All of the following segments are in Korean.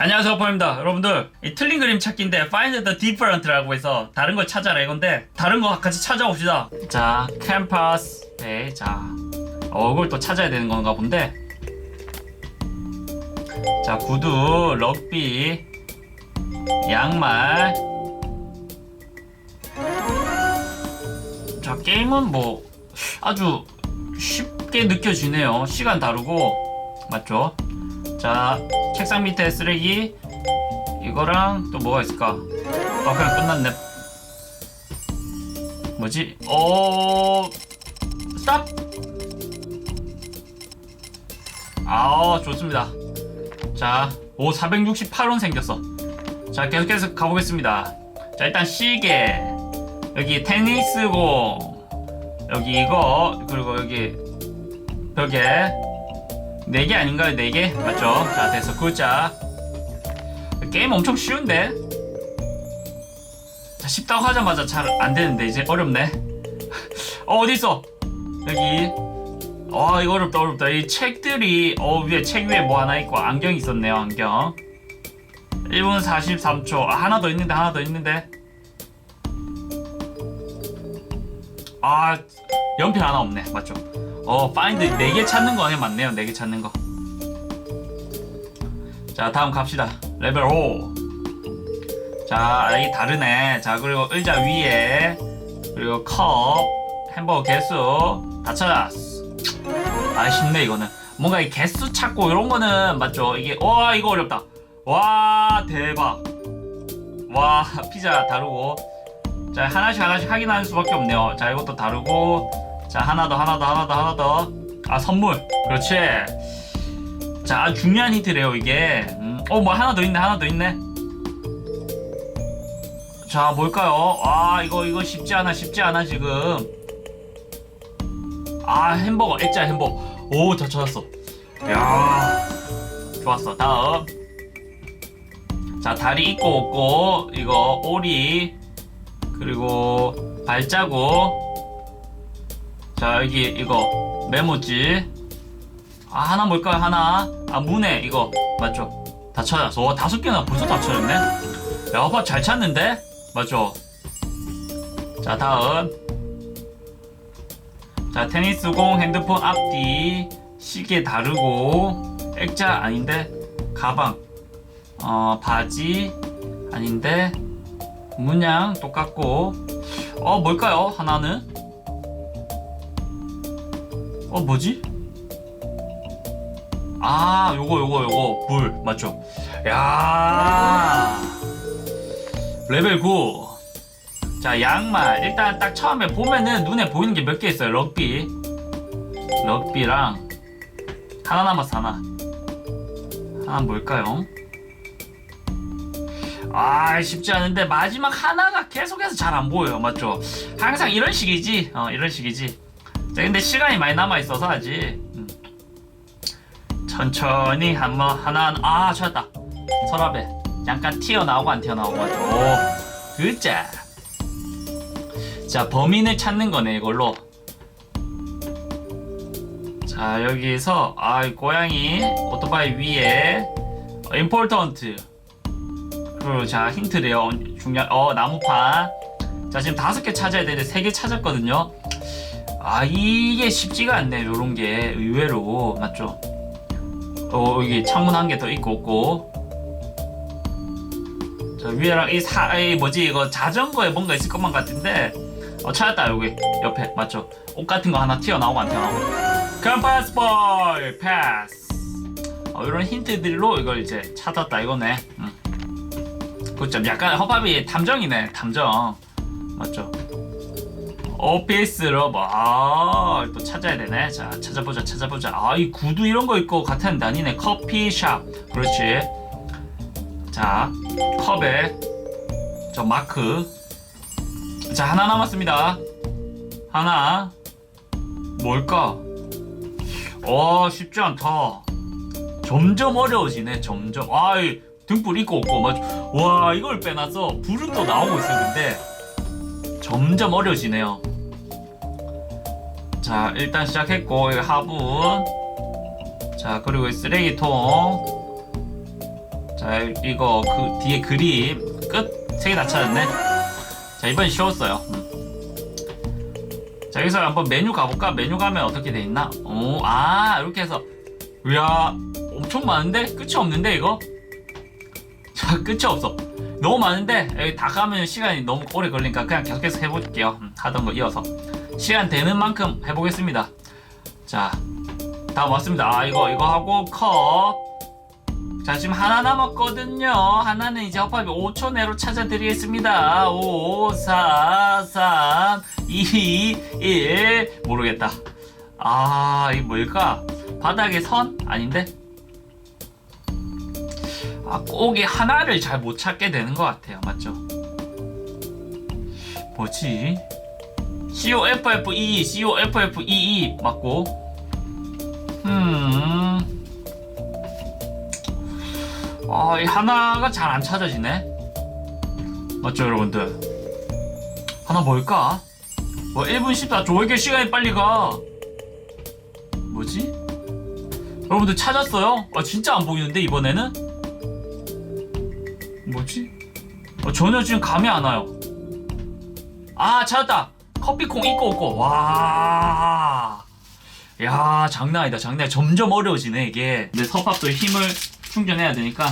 안녕하세요 포입니다. 여러분들 이 틀린 그림 찾기인데 Find the different라고 해서 다른 걸 찾아라 이건데 다른 거 같이 찾아봅시다. 자 캠퍼스 네자 어, 이걸 또 찾아야 되는 건가 본데. 자 구두 럭비 양말. 자 게임은 뭐 아주 쉽게 느껴지네요. 시간 다르고. 맞죠 자 책상 밑에 쓰레기. 이거랑 또 뭐가 있을까? 아 그냥 끝났네. 뭐지? 어 스탑! 아 좋습니다. 자 오 468원 생겼어. 자 계속해서 가보겠습니다. 자 일단 시계. 여기 테니스공 여기 이거 그리고 여기 벽에 4개 아닌가요? 4개? 맞죠? 자 됐어. 굿자 게임 엄청 쉬운데? 자 쉽다고 하자마자 잘 안 되는데 이제 어렵네. 어 어딨어? 여기. 아 이거 어렵다 어렵다. 이 책들이 어 위에 책 위에 뭐 하나 있고 안경 있었네요 안경. 1분 43초. 아, 하나 더 있는데 하나 더 있는데. 아 연필 하나 없네. 맞죠 어 파인드 4개 찾는 거 아니야 맞네요. 4개 찾는 거자 다음 갑시다. 레벨 5자 이게 다르네. 자 그리고 의자 위에 그리고 컵 햄버거 개수 다 찾았어. 아 쉽네 이거는. 뭔가 이 개수 찾고 이런 거는 맞죠? 이게 와 이거 어렵다. 와 대박. 와 피자 다르고. 자 하나씩 하나씩 확인하는 수밖에 없네요. 자 이것도 다르고 자 하나 더 하나 더 하나 더 하나 더아 선물. 그렇지. 자 중요한 힌트래요 이게. 음, 어뭐 하나 더 있네 하나 더 있네. 자 뭘까요? 아 이거 이거 쉽지 않아 쉽지 않아 지금. 아 햄버거. 액자 햄버거. 오다 찾았어. 야 좋았어. 다음. 자 다리 있고 없고 이거 오리 그리고 발자국 자 여기 이거 메모지. 아 하나 뭘까요? 하나. 아 문에 이거 맞죠? 다 찾았어 와 다섯 개나 벌써 다 찾았네. 야 오빠 잘 찾는데? 맞죠? 자 다음. 자 테니스공 핸드폰 앞뒤 시계 다르고 액자 아닌데 가방 어 바지 아닌데 문양 똑같고. 어 뭘까요? 하나는 어 뭐지? 아 요거 요거 요거. 불 맞죠? 야. 레벨 9 자 양말. 일단 딱 처음에 보면은 눈에 보이는 게 몇 개 있어요? 럭비. 럭비랑 하나 남았어 하나. 하나 뭘까요? 아 쉽지 않은데 마지막 하나가 계속해서 잘 안 보여요. 맞죠? 항상 이런 식이지? 어 이런 식이지 자 근데 시간이 많이 남아 있어서 아직 음. 천천히 한번 하나 아 찾았다. 서랍에 잠깐 튀어나오고 안 튀어나오고 맞죠 오 그자. 자 범인을 찾는 거네 이걸로. 자 여기서 아이 고양이 오토바이 위에 어, 임포턴트. 그리고 자 힌트래요. 중요한 어 나무판. 자 지금 다섯 개 찾아야 되는데 세 개 찾았거든요 아 이게 쉽지가 않네 요런 게. 의외로. 맞죠? 어 여기 창문 한 개 더 있고 없고. 자 위에랑 이 사, 이 뭐지? 이거 자전거에 뭔가 있을 것만 같은데. 어 찾았다 여기. 옆에. 맞죠? 옷 같은 거 하나 튀어나오고 안 튀어나오고. 컴파스 볼 패스. 어, 이런 힌트들로 이걸 이제 찾았다 이거네. 음. 그점. 약간 허밥이 탐정이네 탐정. 맞죠 오피스로 뭐또 찾아야 되네. 자 찾아보자 찾아보자. 아 이 구두 이런 거 있고 같은 아니네. 커피숍 그렇지. 자 컵에 저 마크. 자 하나 남았습니다. 하나. 뭘까? 와 쉽지 않다. 점점 어려워지네 점점. 아이 등불 있고 없고. 맞와 이걸 빼놔서 불은 또 나오고 있었는데 점점 어려워지네요. 자 일단 시작했고 여기 화분 자 그리고 이 쓰레기통. 자 이거 그 뒤에 그림 끝. 세 개 다 찾았네. 자 이번엔 쉬웠어요. 음. 자 여기서 한번 메뉴 가볼까? 메뉴 가면 어떻게 돼 있나? 오아 이렇게 해서. 이야 엄청 많은데? 끝이 없는데 이거? 자 끝이 없어 너무 많은데 여기 다 가면 시간이 너무 오래 걸리니까 그냥 계속해서 해볼게요. 음, 하던 거 이어서. 시간 되는 만큼 해보겠습니다. 자 다음 왔습니다. 아 이거 이거 하고 컷. 자 지금 하나 남았거든요. 하나는 이제 허팝이 5초 내로 찾아드리겠습니다. 5 4 3 2 1 모르겠다. 아 이게 뭘까? 바닥에 선? 아닌데? 아, 꼭이 하나를 잘 못 찾게 되는 것 같아요. 맞죠? 뭐지? COFF22, COFF22 맞고. 음. 아, 이 하나가 잘 안 찾아지네. 맞죠, 여러분들? 하나 뭘까? 뭐 1분 14초. 왜 이렇게 시간이 빨리 가? 뭐지? 여러분들 찾았어요? 아, 진짜 안 보이는데, 이번에는? 뭐지? 어, 전혀 지금 감이 안 와요. 아 찾았다. 커피콩 있고 없고. 와. 야 장난 아니다. 장난. 아니다. 점점 어려워지네 이게. 근데 서팝도 힘을 충전해야 되니까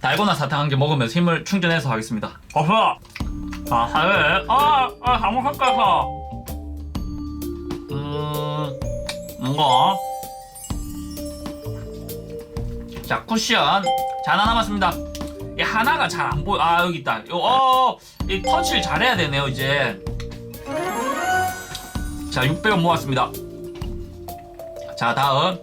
달고나 사탕 한 개 먹으면서 힘을 충전해서 하겠습니다. 어서. 아 하래. 아아 잘못 섞어서. 음 이거. 자 쿠션. 자 하나 남았습니다. 이 하나가 잘 안 보여. 아 여기 있다. 요, 어, 이 터치를 잘해야 되네요 이제. 자 600원 모았습니다. 자 다음.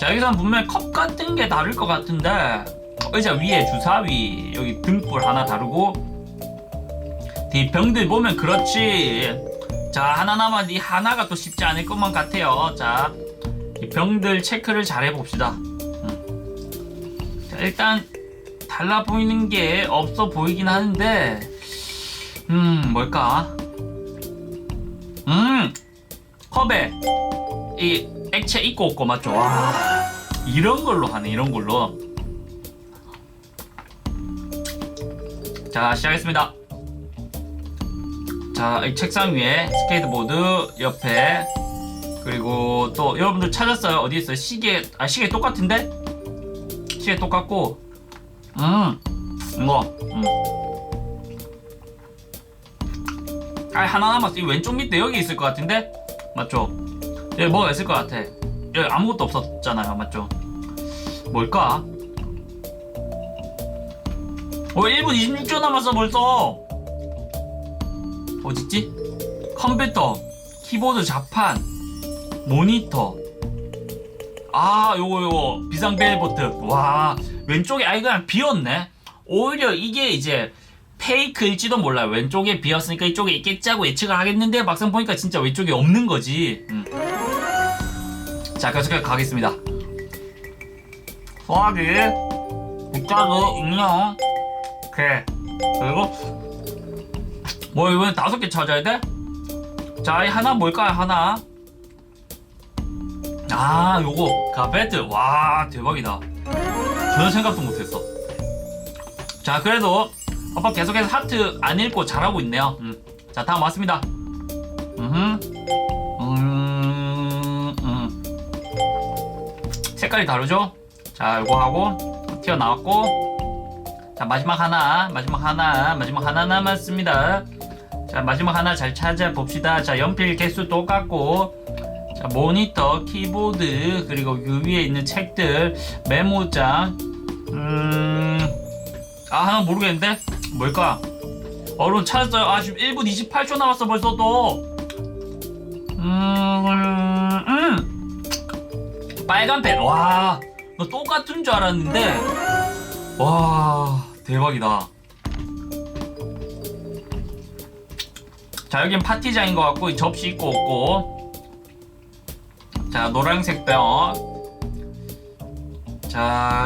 자 여기서는 분명 컵 같은 게 다를 것 같은데 의자 위에 주사위 여기 등불 하나 다르고 뒤 병들 보면 그렇지. 자 하나 남았 이 하나가 또 쉽지 않을 것만 같아요. 자. 이 병들 체크를 잘 해봅시다. 자, 일단 달라 보이는 게 없어 보이긴 하는데 음 뭘까? 음 컵에 이 액체 있고 없고 맞죠? 와 이런 걸로 하네 이런 걸로. 자 시작했습니다. 자 이 책상 위에 스케이트보드 옆에 그리고 또 여러분들 찾았어요? 어디 있어요? 시계 아 시계 똑같은데 시계 똑같고 음 이거 음. 아 하나 남았어. 이 왼쪽 밑에 여기 있을 것 같은데? 맞죠? 여기 뭐가 있을 것 같아? 여기 아무것도 없었잖아요. 맞죠? 뭘까? 어 1분 26초 남았어 벌써. 어딨지? 컴퓨터 키보드 자판 모니터 아 요거 요거. 비상벨 버튼 와 왼쪽에 아이 그냥 비었네. 오히려 이게 이제 페이크일지도 몰라요. 왼쪽에 비었으니까 이쪽에 있겠지 하고 예측을 하겠는데 막상 보니까 진짜 왼쪽에 없는 거지. 음. 자 계속해서 가겠습니다. 소화기. 국자도 익명 오케이. 그리고 뭐 이번엔 다섯 개 찾아야 돼? 자, 이 하나 뭘까요? 하나. 아, 요거 카페트. 와, 대박이다. 전혀 생각도 못했어. 자, 그래도 아빠 계속해서 하트 안 읽고 잘하고 있네요. 음. 자, 다음 왔습니다. 음, 음, 음. 색깔이 다르죠? 자, 요거 하고 튀어나왔고. 자, 마지막 하나, 마지막 하나, 마지막 하나 남았습니다. 자 마지막 하나 잘 찾아봅시다 자 연필 개수 똑같고 자 모니터 키보드 그리고 그 위에 있는 책들 메모장 음 아 하나 모르겠는데? 뭘까? 어른 찾았어요. 아 지금 1분 28초 남았어 벌써 또 음 음. 빨간 펜 와 너 똑같은 줄 알았는데. 와 대박이다. 자 여긴 파티장인 것 같고 이 접시 있고 없고 자 노란색 병자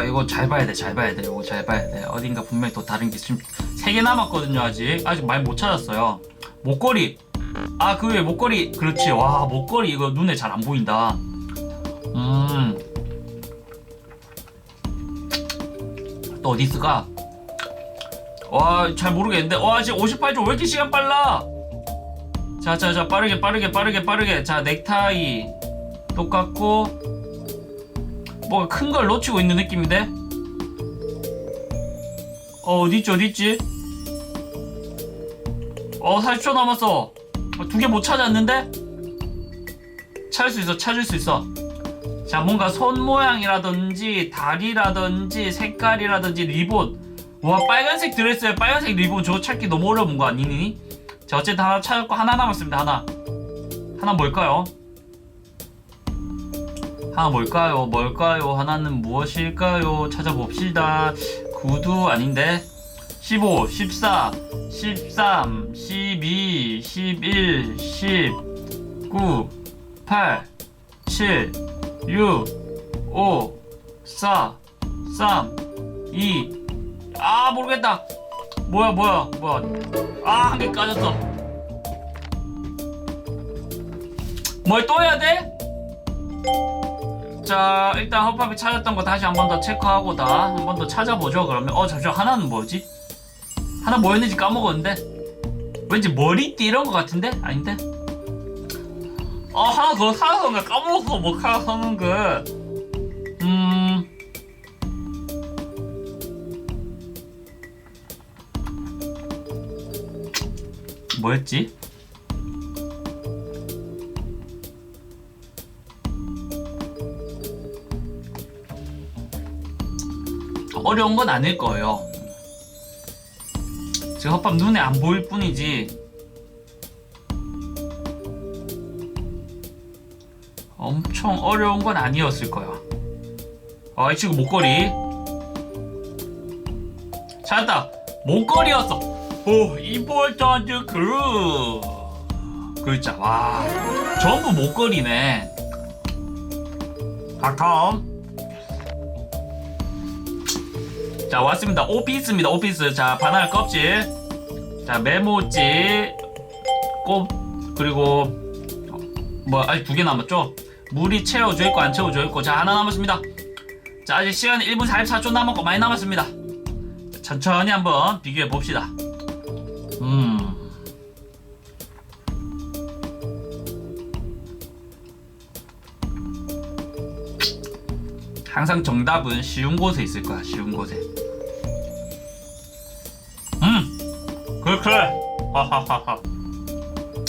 이거 잘 봐야 돼 잘 봐야 돼. 이거 잘 봐야 돼. 어딘가 분명히 더 다른 게 지금 세 개 남았거든요 아직. 아직 많이 못 찾았어요. 목걸이. 아그 외에 목걸이. 그렇지. 와 목걸이 이거 눈에 잘 안 보인다. 음. 또 어디 있을까? 와 잘 모르겠는데. 와 지금 58초. 왜 이렇게 시간 빨라? 자자자 빠르게 빠르게 빠르게 빠르게. 자 넥타이 똑같고 뭐가 큰 걸 놓치고 있는 느낌인데? 어 어디있지 어디있지? 어 40초 남았어 두개 못 찾았는데? 찾을 수 있어 찾을 수 있어 자 뭔가 손 모양이라든지 다리라든지 색깔이라든지 리본 와 빨간색 드레스에 빨간색 리본 저거 찾기 너무 어려운 거 아니니? 자 어쨌든 하나 찾았고 하나 남았습니다 하나 하나 뭘까요? 하나 뭘까요? 뭘까요? 하나는 무엇일까요? 찾아봅시다 구두 아닌데 15, 14, 13, 12, 11, 19, 8, 7, 6, 5, 4, 3, 2. 아 모르겠다. 뭐야 뭐야 뭐야. 아 한 개 까졌어. 뭘 또 해야 돼? 자 일단 허팝이 찾았던 거 다시 한 번 더 체크하고 다 한 번 더 찾아보죠 그러면 어 잠시만 하나는 뭐지? 하나 뭐였는지 까먹었는데 왠지 머리띠 이런 거 같은데? 아닌데? 어 하나 더 사서 까먹었어 뭐 하는 거 음... 뭐였지? 어려운 건 아닐 거예요. 제 헛밥 눈에 안 보일 뿐이지 엄청 어려운 건 아니었을 거야. 아, 이 친구 목걸이. 찾았다. 목걸이였어. 오, 임포턴트 크루. 글자, 와. 전부 목걸이네. 바텀. 자, 왔습니다. 오피스입니다. 오피스. 자, 바나나 껍질. 자, 메모지. 꽃, 그리고, 뭐, 아직 두 개 남았죠? 물이 채워져 있고 안 채워져 있고 자 하나 남았습니다 자 아직 시간 1분 44초 남았고 많이 남았습니다 자, 천천히 한번 비교해 봅시다 음 항상 정답은 쉬운 곳에 있을 거야 쉬운 곳에 그렇게 하하하하.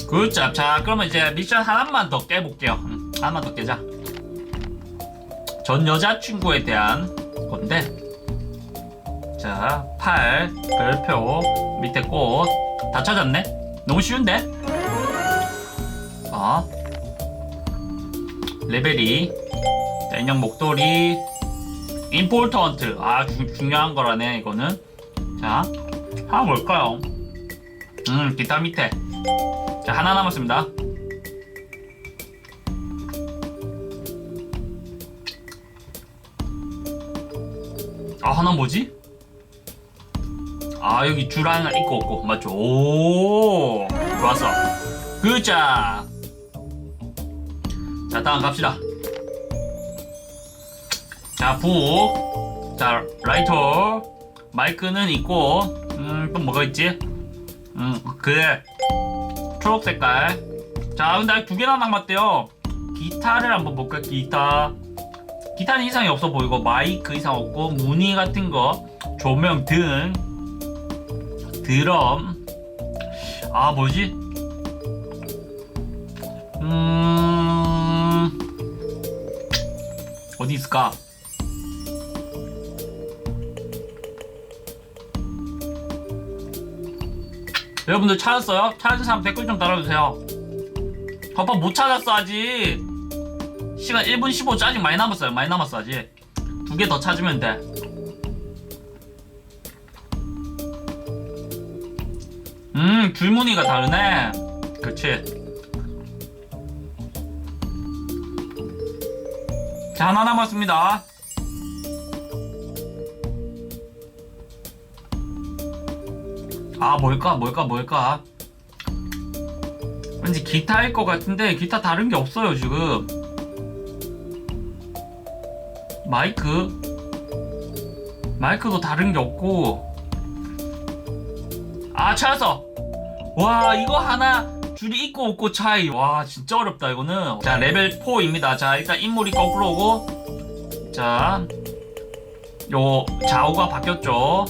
굿잡 자 그러면 이제 미션 하나만 더 깨볼게요. 음, 하나만 더 깨자. 전 여자친구에 대한 건데. 자 팔 별표 밑에 꽃. 다 찾았네? 너무 쉬운데? 어? 레벨이 자, 인형 목도리 임포턴트. 아 주, 중요한 거라네 이거는. 자 하나 뭘까요 음 기타 밑에 자 하나 남았습니다. 아 하나 뭐지? 아 여기 줄 하나 있고 없고 맞죠? 오 좋았어. 그자. 자 다음 갑시다. 자 부. 자 라이터. 마이크는 있고 음또 뭐가 있지? 음 그래 초록 색깔. 자, 근데 아직 두 개나 남았대요. 기타를 한번 볼까? 기타. 기타는 이상이 없어 보이고 마이크 이상 없고 무늬 같은 거, 조명 등, 드럼. 아 뭐지? 음 어디 있을까? 여러분들 찾았어요? 찾은 사람 댓글 좀 달아주세요. 덮밥 못 찾았어 아직. 시간 1분 15초 아직 많이 남았어요. 많이 남았어 아직. 두 개 더 찾으면 돼. 음 줄무늬가 다르네. 그렇지. 자 하나 남았습니다. 아 뭘까 뭘까 뭘까? 왠지 기타일 것 같은데 기타 다른 게 없어요 지금. 마이크. 마이크도 다른 게 없고. 아 찾았어. 와 이거 하나 줄이 있고 없고 차이. 와 진짜 어렵다 이거는. 자 레벨 4입니다. 자 일단 인물이 거꾸로 오고. 자 요 좌우가 바뀌었죠.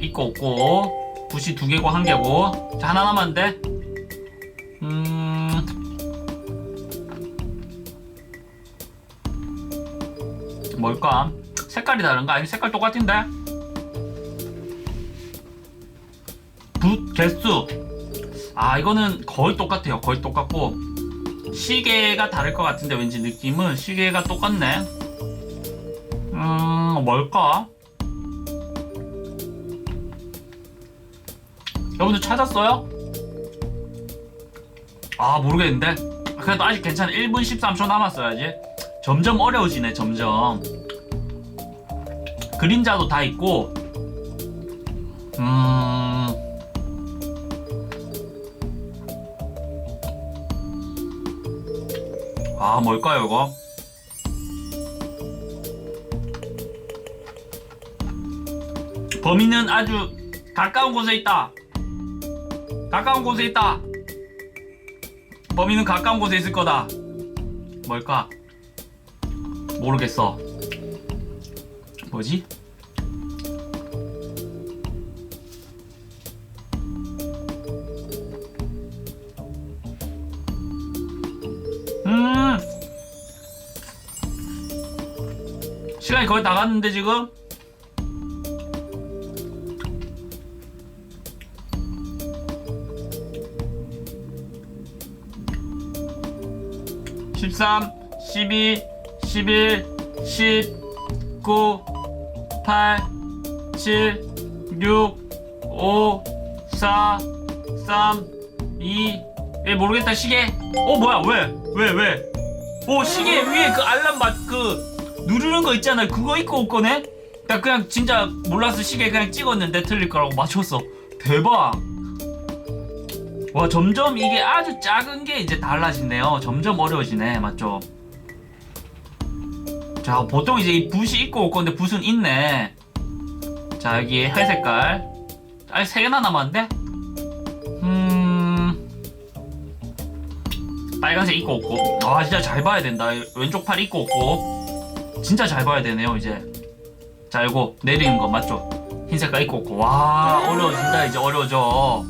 있고 없고 붓이 두 개고 한 개고. 자 하나 남았는데. 음. 뭘까? 색깔이 다른가? 아니면 색깔 똑같은데? 붓 개수. 아 이거는 거의 똑같아요. 거의 똑같고. 시계가 다를 것 같은데 왠지 느낌은. 시계가 똑같네. 음 뭘까 여러분들 찾았어요? 아 모르겠는데 그래도 아직 괜찮아 1분 13초 남았어야지 점점 어려워지네 점점 그림자도 다 있고 음 아, 뭘까요, 이거? 범인은 아주 가까운 곳에 있다. 가까운 곳에 있다. 범인은 가까운 곳에 있을 거다. 뭘까? 모르겠어. 뭐지? 음. 시간이 거의 다 갔는데 지금? 십삼, 십이, 십일, 십, 구, 팔, 칠, 육, 오, 사, 삼, 이, 예 모르겠다 시계. 어 뭐야 왜? 왜 왜? 오 시계 위에 그 알람 맞그 누르는 거 있잖아요. 그거 있고 올 거네. 나 그냥 진짜 몰라서 시계 그냥 찍었는데 틀릴 거라고 맞췄어. 대박. 와 점점 이게 아주 작은 게 이제 달라지네요. 점점 어려워지네 맞죠? 자 보통 이제 이 붓이 있고 올 건데 붓은 있네. 자 여기 할 색깔. 아니 세 개나 남았는데? 음. 빨간색 있고 없고 아 진짜 잘 봐야 된다 왼쪽 팔 있고 없고 진짜 잘 봐야 되네요 이제 자 이거 내리는 거 맞죠 흰 색깔 있고 없고 와 어려워진다 이제 어려워져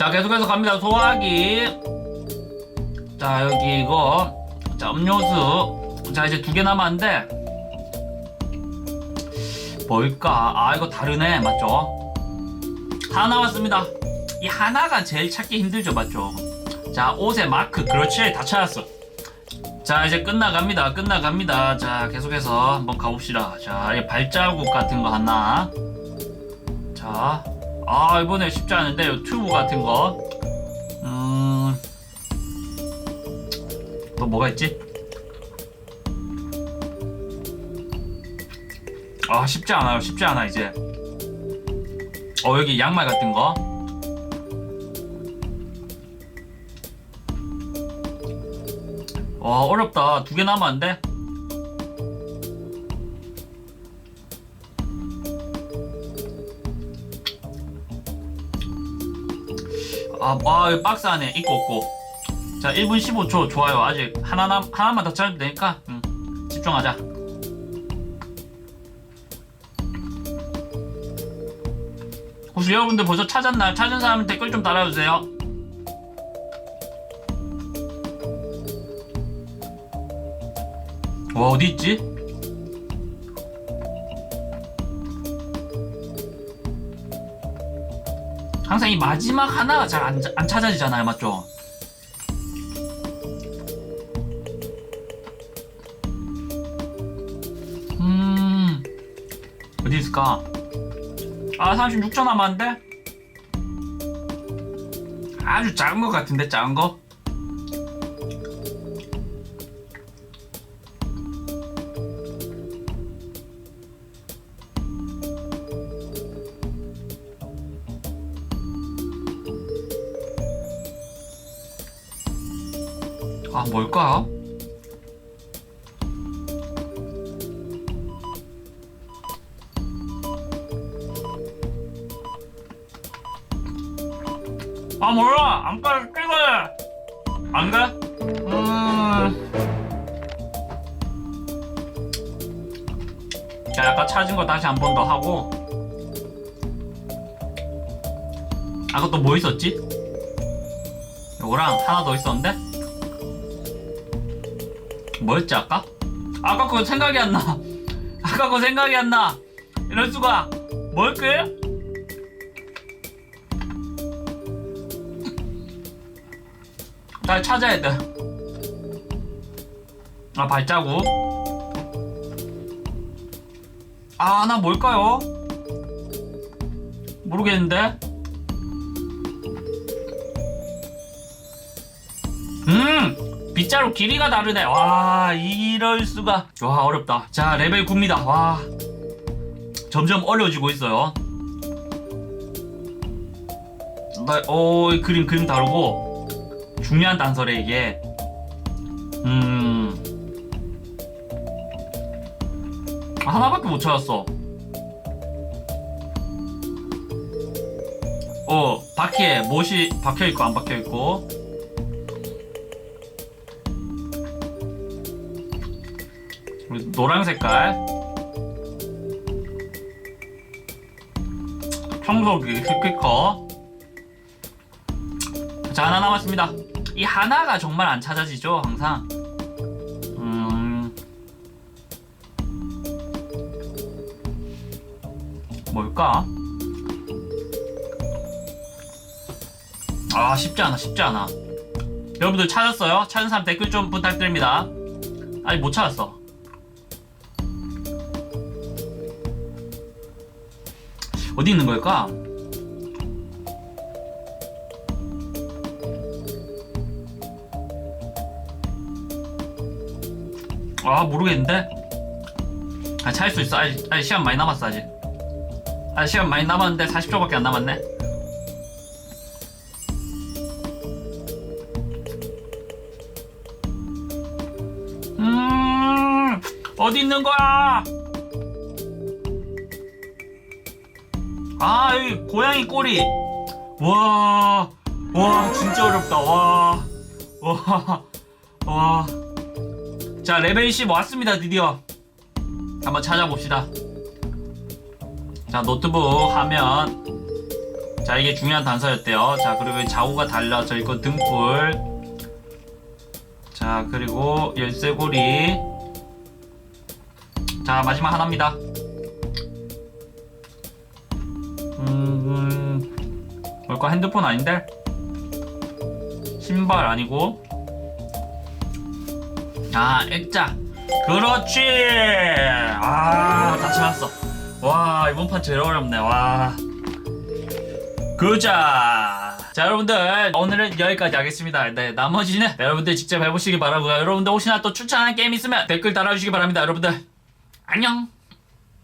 자 계속해서 갑니다 소화기 자 여기 이거 자 음료수 자 이제 두 개 남았는데 뭘까 아 이거 다르네 맞죠 하나 남았습니다. 이 하나가 제일 찾기 힘들죠, 맞죠? 자, 옷의 마크. 그렇지, 다 찾았어. 자, 이제 끝나갑니다. 끝나갑니다. 자, 계속해서 한번 가봅시다. 자, 이 발자국 같은 거 하나. 자, 아, 이번에 쉽지 않은데, 요 튜브 같은 거. 음, 또 뭐가 있지? 아, 쉽지 않아요. 쉽지 않아, 이제. 어 여기 양말 같은 거. 와 어렵다 두 개 남았는데. 아, 아 여기 박스 안에 있고 없고. 자 1분 15초 좋아요. 아직 하나 남 하나만 더 찾으면 되니까 음, 집중하자. 혹시 여러분들 벌써 찾았나요? 찾은 사람 댓글 좀 달아주세요. 와 어디 있지? 항상 이 마지막 하나가 잘 안 안 찾아지잖아요, 맞죠? 음 어디 있을까? 아 36초 남았는데? 아주 작은 것 같은데 작은 거? 아 뭘까? 아 몰라 안 빠져 끌고 안 가? 음. 자 아까 찾은 거 다시 한 번 더 하고 아까 또 뭐 있었지? 이거랑 하나 더 있었는데? 뭐였지 아까? 아까 그거 생각이 안 나. 아까 그거 생각이 안 나. 이럴 수가. 뭘까요? 잘 찾아야 돼. 아 발자국. 아 나 뭘까요? 모르겠는데. 음 빗자루 길이가 다르네. 와 이럴 수가. 와 어렵다. 자 레벨 9입니다. 와 점점 어려워지고 있어요. 나, 어, 이 그림 그림 다르고 중요한 단서래 이게. 음 하나밖에 못 찾았어. 어 바퀴에 못이 박혀 있고 안 박혀 있고. 노란 색깔. 청소기 스피커. 자 하나 남았습니다. 이 하나가 정말 안 찾아지죠 항상? 음. 뭘까? 아 쉽지 않아 쉽지 않아. 여러분들 찾았어요? 찾은 사람 댓글 좀 부탁드립니다. 아직 못 찾았어 어디 있는 걸까? 아 모르겠는데? 아 찾을 수 있어. 아직, 아직 시간 많이 남았어 아직. 아직 시간 많이 남았는데 40초밖에 안 남았네. 음 어디 있는 거야 고양이 꼬리. 와, 와 진짜 어렵다. 와, 와, 와. 자 레벨 10 왔습니다 드디어. 한번 찾아봅시다. 자 노트북 화면. 자 이게 중요한 단서였대요. 자 그리고 자우가 달라져 있고 등불. 자 그리고 열쇠고리. 자 마지막 하나입니다. 음, 뭘까 핸드폰 아닌데? 신발 아니고? 아 액자. 그렇지! 아다 찾았어. 와 이번 판 제일 어렵네. 와. 그자. 자 여러분들. 오늘은 여기까지 하겠습니다. 네 나머지는 여러분들 직접 해보시기 바라고요. 여러분들 혹시나 또 추천하는 게임 있으면 댓글 달아주시기 바랍니다. 여러분들 안녕